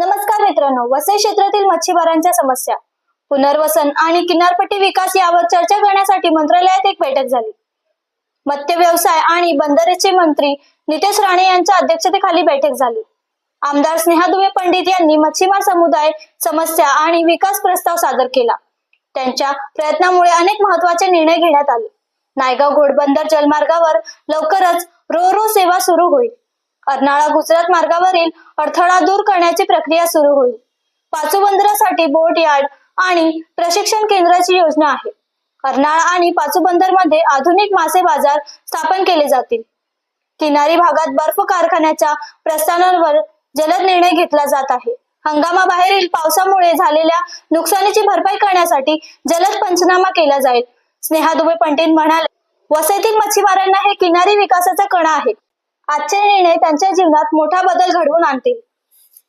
नमस्कार मित्रांनो वसई क्षेत्रातील मच्छीमारांच्या समस्या. पुनर्वसन आणि किनारपट्टी विकास यावर चर्चा करण्यासाठी मंत्रालयात एक बैठक झाली. मत्स्य व्यवसाय आणि बंदरेचे मंत्री नितेश राणे यांच्या अध्यक्षतेखाली बैठक झाली. आमदार स्नेहा दुबे पंडित यांनी मच्छीमार समुदाय समस्या आणि विकास प्रस्ताव सादर केला. त्यांच्या प्रयत्नामुळे अनेक महत्त्वाचे निर्णय घेण्यात आले. नायगाव घोडबंदर जलमार्गावर लवकरच रो रो सेवा सुरू होईल. अर्नाळा गुजरात मार्गावरील अडथळा दूर करण्याची प्रक्रिया सुरू होईल. पाचूबंदरासाठी बोट यार्ड आणि प्रशिक्षण केंद्राची योजना आहे. अर्नाळा आणि पाचूबंदरमध्ये आधुनिक मासे बाजार स्थापन केले जातील. किनारी भागात बर्फ कारखान्याच्या प्रस्थानांवर जलद निर्णय घेतला जात आहे. हंगामाबाहेरील पावसामुळे झालेल्या नुकसानीची भरपाई करण्यासाठी जलद पंचनामा केला जाईल. स्नेहा दुबे पंडित म्हणाले वसईतील मच्छीमारांना हे किनारी विकासाचा कणा आहे. आजचे निर्णय त्यांच्या जीवनात मोठा बदल घडवून आणतील.